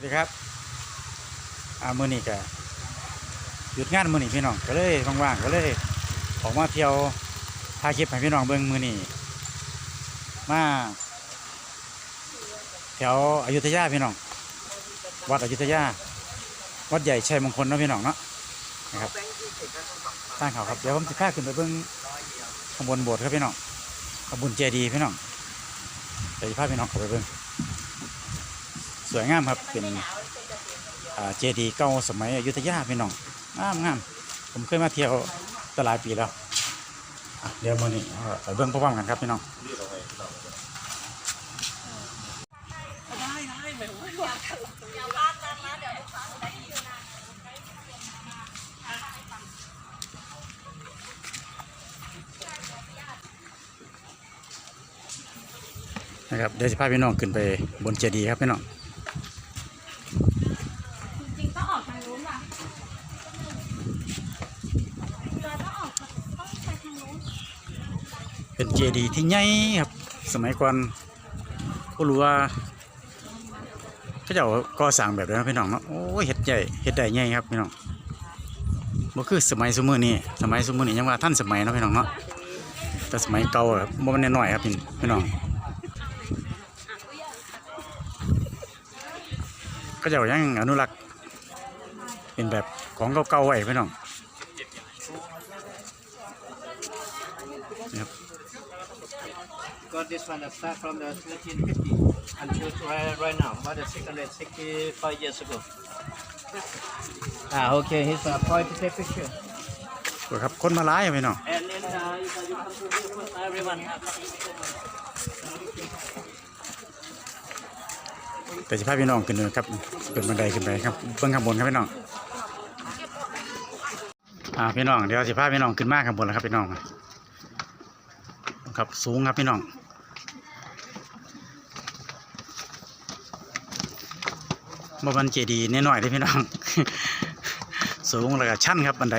วัสดีครับอ่ามือนี้ก็หยุดงานมือนี้พี่น้องก็เลยว่างๆก็เลยออกมาเที่ยวถ่ายคลิปให้พี่น้องเบิ่งมือนี้มาแถวอยุธยาพี่น้อง วัดอยุธยา วัดใหญ่ชัยมงคลเนาะพี่น้องเนาะนะครับตั้งเขาครับเดี๋ยวผมจะพาขึ้นไปเบิ่งข้างบนโบสถ์ครับพี่น้องข้างบนเจดีย์พี่น้องเดี๋ยวจะพาพี่น้องเข้าไปเบิ่ง สวยงามครับเป็นเจดีย์เก่าสมัยอยุธยาพี่น้องงามงามผมเคยมาเที่ยวตลายปีแล้วเดี๋ยวมือนี้เอาไปเบิ่งพร้อมกันครับพี่น้องนะครับเดี๋ยวจะพาพี่น้องขึ้นไปบนเจดีย์ครับพี่น้อง จดีย์ที่ใหญ่ครับ สมัยก่อนก็รู้ว่าเขาเจ้าก่อสร้างแบบนั้นพี่น้องเนาะโอ้เฮ็ดใหญ่เฮ็ดได้ใหญ่ครับพี่น้องบ่คือสมัยสมือนี้สมัยสมือนี้ยังว่าท่านสมัยเนาะพี่น้องเนาะแต่สมัยเก่าอะบ่แมันน้อยครับพี่พี่น้องก็จ้ายังอนุรักษ์เป็นแบบของเก่าๆไว้พี่น้อง got this one that start from the 1350 until right, right now, about the 665 years ago. Ah, okay, here's a point to take picture. สวยครับคนมาหลายอะพี่น้อง And then uh, you can- you come to here first, everyone. uh, แต่จะพาพี่น้องขึ้นเลยครับเป็นบันไดขึ้นไปครับเบื้องข้างบนครับพี่น้องอ่าพี่น้องเดี๋ยวจะพาพี่น้องขึ้นมาข้างบนแล้วครับพี่น้องครับสูงครับพี่น้อง บ่บันเจดีย์น้อยๆเลยพี่น้อง สูงแล้วก็ชันครับบันได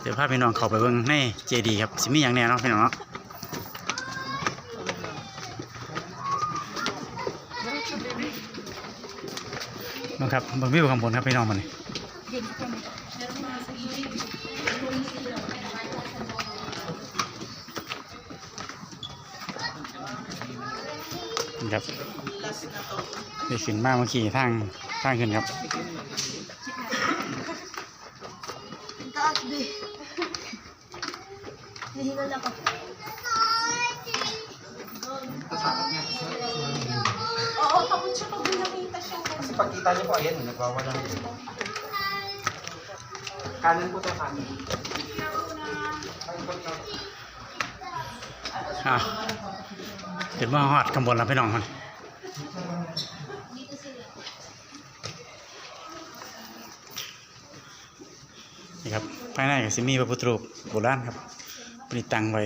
เดี๋ยวพาพี่น้องเข้าไปเบิ่งในเจดีย์ครับสิมีอย่างแน่เนาะพี่น้องเนาะนะครับเบิ่งวิวข้างบนครับพี่น้องมันนี่ นี่ครับได้ขึ้นมาเมื่อกี้ทางทางขึ้นครับ Nahigal ako. Oo, takot siya pag binamita siya. Kasi pagkita niyo po, ayan, nagwawala na yun. Kanan po to, kanan. อะ เดี๋ยวมาฮอดข้างบนแล้วพี่น้องมันนี่ครับภายในก็สิมีพระพุทธรูปโบราณครับปริตังไว้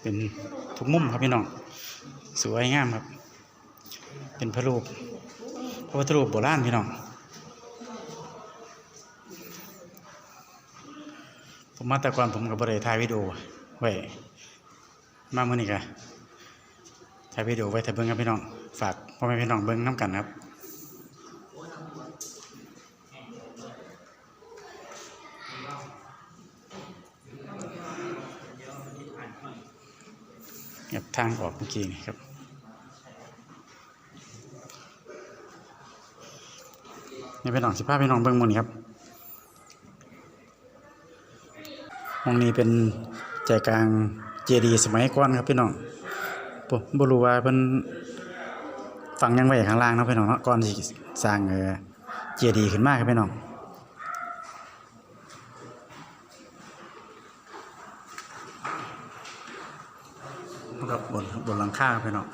เป็นทุกมุมครับพี่น้อง สวยงามครับ เป็นพระรูปพระพุทธรูปโบราณพี่น้องผมมาแต่ก่อนผมกับบริถ่ายวิดีโอ ไว้มาเมื่อนี้กะถ่ายวิดีโอไว้ถ่ายเบิ้งครับพี่น้อง ฝากพ่อแม่พี่น้องเบิ้งน้ำกันครับเก็บทางออกเมื่อกี้นี่ครับนี่พี่น้องสิพาพี่น้องเบิ้งมดนี่ครับห้องนี้เป็น ใจกลางเจดีสมัยก่อนครับพี่น้องบ่บ่รู้ว่าเพิ่นฝังยังไว้ข้างล่างเนาะพี่น้องเนาะก่อนสิสร้างเอ่อเจดีขึ้นมาครับพี่น้องกับบนบนหลังคาครับพี่น้อง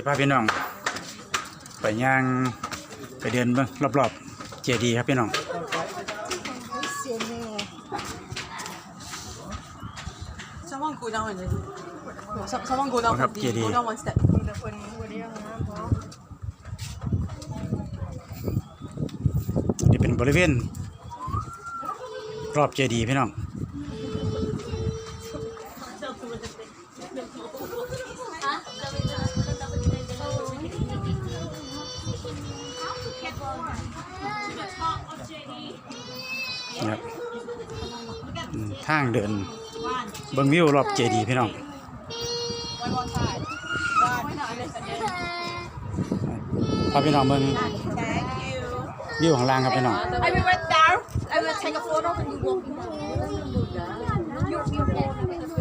สิพาพี่น้อง ไปย่างไปเดินเบิ่งรอบๆเจดีย์ครับพี่น้องเสียแน่ Someone go down and then no, some, someone go down ครับ quickly. เจดีย์ Go down one step. นี่เป็นบริเวณรอบเจดีย์พี่น้อง นะครับอืมทางเดินเบิ่งวิวรอบเจดีย์พี่น้อง One more time. One time. พาพี่น้องเบิ่ง Thank you. วิวของล่างครับพี่น้อง I will went down I will take a photo when you walk in you you นะ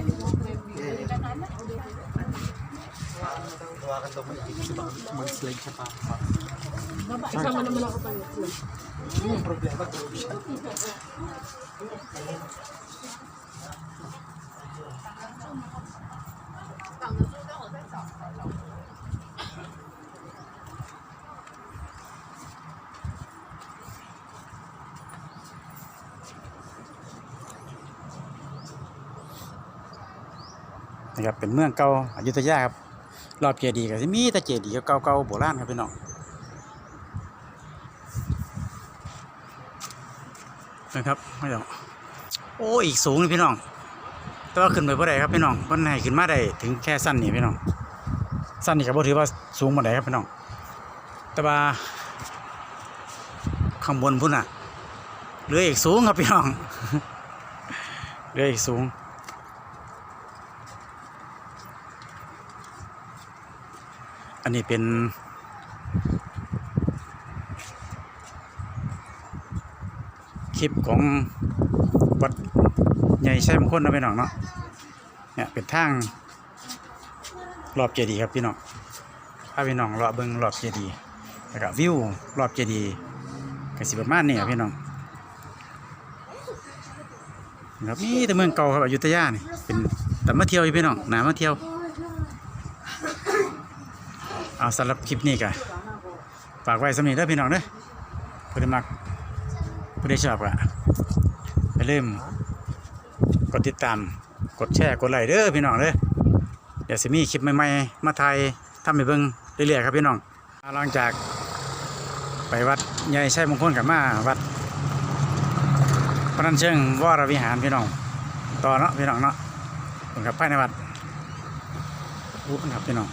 นะครับเป็นเมืองเก่าอยุธยาครับรอบเจดีย์ก็สิมีแต่เจดีย์เก่าๆโบราณครับพี่น้อง นะครับไม่ต้องโอ้อีกสูงเลยพี่น้องแต่ว่าขึ้นไปบ่ได้ครับพี่น้องมันให้ขึ้นมาได้ถึงแค่สั้นนี่พี่น้อง สั้นนี่ก็บ่ถือว่าสูงบ่ได้ครับพี่น้อง แต่ว่าข้างบนพุ่นน่ะเหลืออีกสูงครับพี่น้องเหลืออีกสูงอันนี้เป็น คลิปของวัดใหญ่ใช่มงคลนะพี่น้องเนาะเนี่ยเป็นทางรอบเจดีย์ครับพี่น้องพาพี่น้องรอบเบิ้งรอบเจดีย์แล้วก็วิวรอบเจดีย์ก็สิประมาณนี้ครับพี่น้องครับนี่แต่เมืองเก่าครับอยุธยานี่เป็นแต่มาเที่ยวพี่น้องหนามาเที่ยวเอาสำหรับคลิปนี้กันฝากไว้สำหรับเด้อพี่น้องเด้อผู้ใดมัก ผู้ใดชอบก็อย่าลืมกดติดตาม กดแชร์ กดไลค์เด้อพี่น้องเด้อเดี๋ยวสิมีคลิปใหม่ๆ มาถ่ายทำให้เบิ่งเรื่อยๆครับพี่น้องหลังจากไปวัดใหญ่ชัยมงคลกับมาวัดพระนันเชิงวรวิหารพี่น้อง ต่อเนาะพี่น้องเนาะผมกับภายในวัดอู้ครับพี่น้อง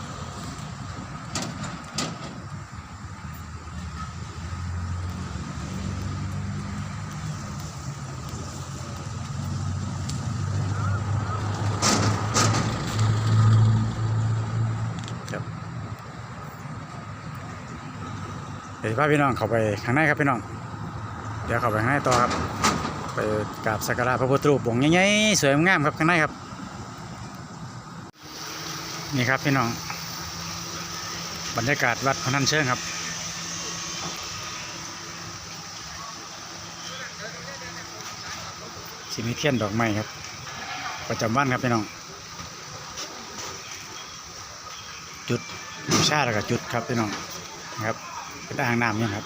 ดี๋ยวพาพี่น้องเข้าไปข้างในครับพี่น้อง เดี๋ยวเข้าไปข้างในต่อครับ ไปกราบสักการะพระพุทธรูปองค์ใหญ่ๆสวยงามครับข้างในครับ นี่ครับพี่น้อง บรรยากาศวัดพนันเชิงครับสิมีเทียนดอกไม้ครับ ประจำวันครับพี่น้อง จุดบูชาแล้วก็จุดครับพี่น้องนะครับ เป็นอ่างน้ำเนี่ยครับ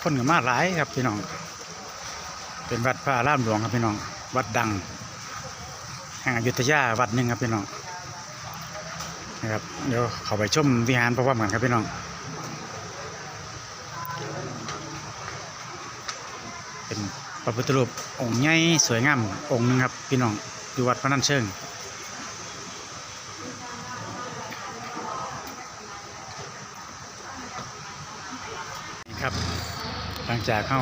คนก็มาหลายครับพี่น้อง เป็นวัดพระรามหลวงครับพี่น้อง วัดดังแห่งอยุธยาวัดหนึ่งครับพี่น้องนะครับเดี๋ยวเขาไปชมวิหารพระพุทธกันครับพี่น้อง เป็นพระพุทธรูปองค์ใหญ่สวยงามองค์นึงครับพี่น้อง อยู่วัดพระนันเชิงนี่ครับ หลังจากเข้า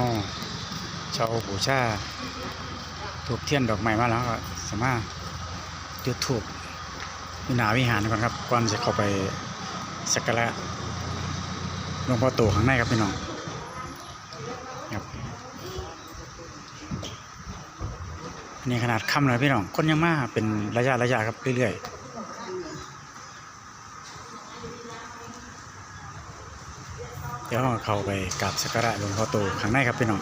ชาวบูชาถูกเทียนดอกไม้มาแล้วก็สามารถจุดถูกอยู่หนาวิหารก่อนครับก่อนจะเข้าไปสักการะหลวงพ่อโตข้างในครับพี่น้องครับ อั นนี้ขนาดค่ำเลยพี่น้อง คนยังมาเป็นระยะระยะครับเรื่อยๆเดี๋ยวเราเข้าไปกราบสักการะหลวงพ่อโตข้างในครับพี่น้อง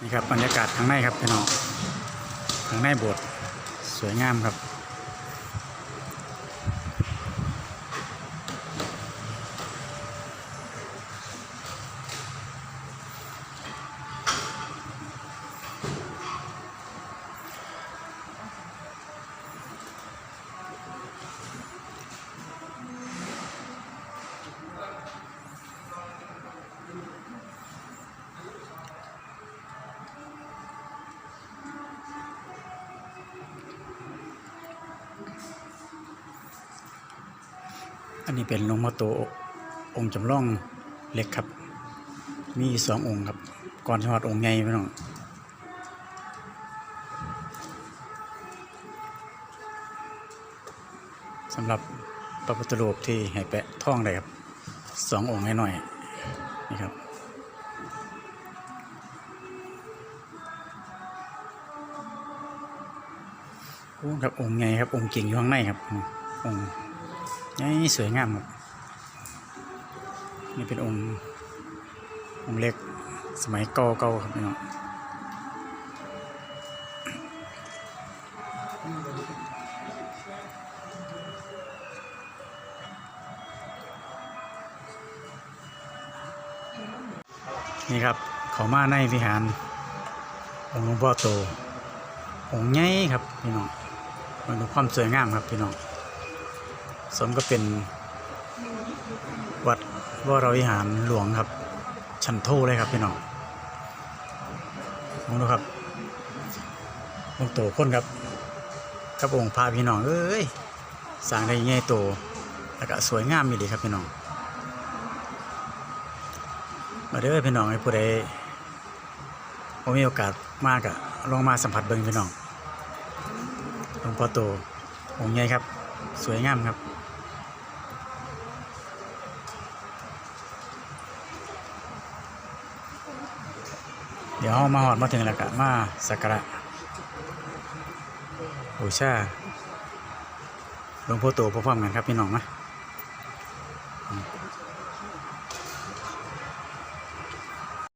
นี่ครับบรรยากาศข้างในครับพี่น้องข้างในโบสถ์สวยงามครับ อันนี้เป็นหลวงพ่อโตองค์จำลองเล็กครับ มีสององค์ครับ ก่อนจังหวัดองค์ใหญ่พี่น้องสำหรับพระพุทธรูปที่ให้แปะท่องได้ครับสององค์ให้หน่อยนี่ครับครับองค์ใหญ่ครับองค์เก่งอยู่ข้างในครับองค์ ใหญ่สวยงามครับนี่เป็นองค์องค์เล็กสมัยเก่าๆครับพี่น้องนี่ครับเขามาในวิหารองค์หลวงพ่อโตองค์ใหญ่ครับพี่น้องมันดูความสวยงามครับพี่น้อง สมก็เป็นวัดวรวิหารหลวงครับ ชันโทเลยครับพี่น้องมองดูครับองค์โตคนครับกับองค์พระพี่น้องเอ้ยสร้างได้ใหญ่โตแล้วก็สวยงามมีดีครับพี่น้อง มาเด้อพี่น้องให้ผู้ใดผมมีโอกาสมากอะลองมาสัมผัสเบิ่งพี่น้องหลวงพ่อโตองค์ใหญ่ครับ สวยงามครับ เดี๋ยวเรามาหอดมาถึงแล้วกะมาสักการะบูชาหลวงพ่อโตพร้อมกันครับพี่น้องนะ